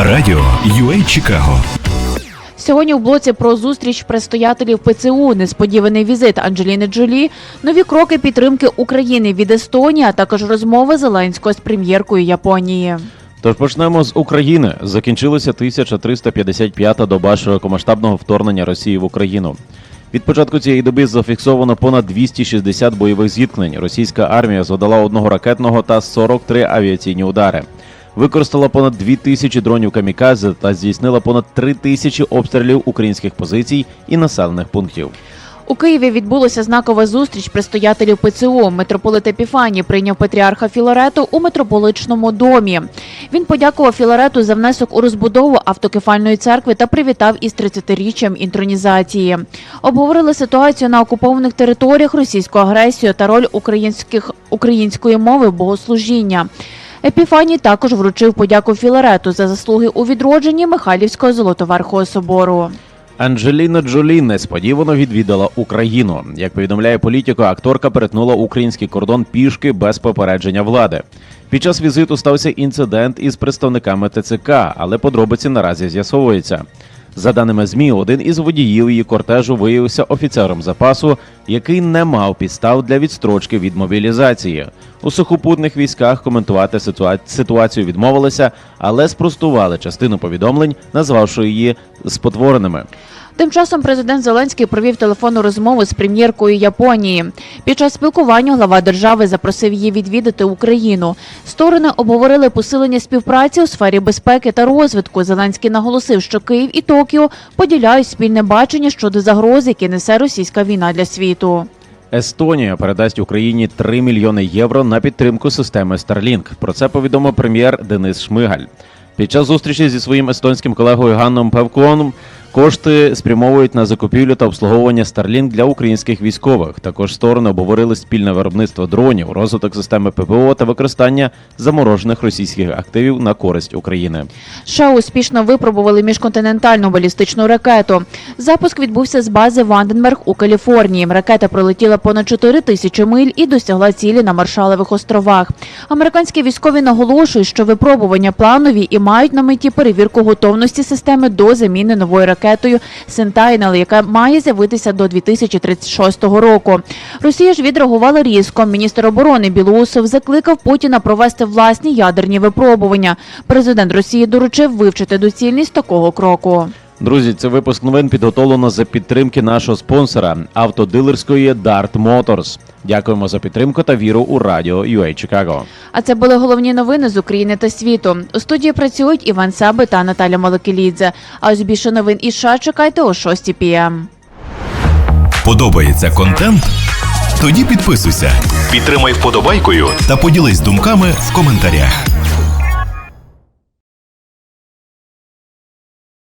Радіо UA Чикаго. Сьогодні в блоці про зустріч предстоятелів ПЦУ, несподіваний візит Анджеліни Джолі, нові кроки підтримки України від Естонії, а також розмови Зеленського з прем'єркою Японії. Тож почнемо з України. Закінчилася 1355-та доба широкомасштабного вторгнення Росії в Україну. Від початку цієї доби зафіксовано понад 260 бойових зіткнень. Російська армія завдала одного ракетного та 43 авіаційні удари. Використала понад 2 тисячі дронів камікадзе та здійснила понад 3 тисячі обстрілів українських позицій і населених пунктів. У Києві відбулася знакова зустріч предстоятелів ПЦУ. Митрополит Епіфаній прийняв патріарха Філарету у митрополичному домі. Він подякував Філарету за внесок у розбудову автокефальної церкви та привітав із 30-річчям інтронізації. Обговорили ситуацію на окупованих територіях, російську агресію та роль українських української мови в богослужіння. Епіфаній також вручив подяку Філарету за заслуги у відродженні Михайлівського Золотоверхого собору. Анджеліна Джолі несподівано відвідала Україну. Як повідомляє політико, акторка перетнула український кордон пішки без попередження влади. Під час візиту стався інцидент із представниками ТЦК, але подробиці наразі з'ясовуються. За даними ЗМІ, один із водіїв її кортежу виявився офіцером запасу, який не мав підстав для відстрочки від мобілізації. У сухопутних військах коментувати ситуа- ситуацію відмовилися, але спростували частину повідомлень, назвавши її спотвореними. Тим часом президент Зеленський провів телефонну розмову з прем'єркою Японії. Під час спілкування глава держави запросив її відвідати Україну. Сторони обговорили посилення співпраці у сфері безпеки та розвитку. Зеленський наголосив, що Київ і Токіо поділяють спільне бачення щодо загроз, які несе російська війна для світу. Естонія передасть Україні 3 мільйони євро на підтримку системи Starlink. Про це повідомив прем'єр Денис Шмигаль. Під час зустрічі зі своїм естонським колегою Ганном Певконом кошти спрямовують на закупівлю та обслуговування Starlink для українських військових. Також сторони обговорили спільне виробництво дронів, розвиток системи ППО та використання заморожених російських активів на користь України. США успішно випробували міжконтинентальну балістичну ракету. Запуск відбувся з бази Ванденберг у Каліфорнії. Ракета пролетіла понад 4 тисячі миль і досягла цілі на Маршалових островах. Американські військові наголошують, що випробування планові і мають на меті перевірку готовності системи до заміни новою ракетою Сентайнел, яка має з'явитися до 2036 року. Росія ж відреагувала різко. Міністр оборони Білоусов закликав Путіна провести власні ядерні випробування. Президент Росії доручив вивчити доцільність такого кроку. Друзі, це випуск новин підготовлено за підтримки нашого спонсора автодилерської Dart Motors. Дякуємо за підтримку та віру у радіо UA Чикаго. А це були головні новини з України та світу. У студії працюють Іван Саби та Наталя Маликелідзе. А ось більше новин із США чекайте о 6 пм. Подобається контент? Тоді підписуйся, підтримай вподобайкою та поділись думками в коментарях.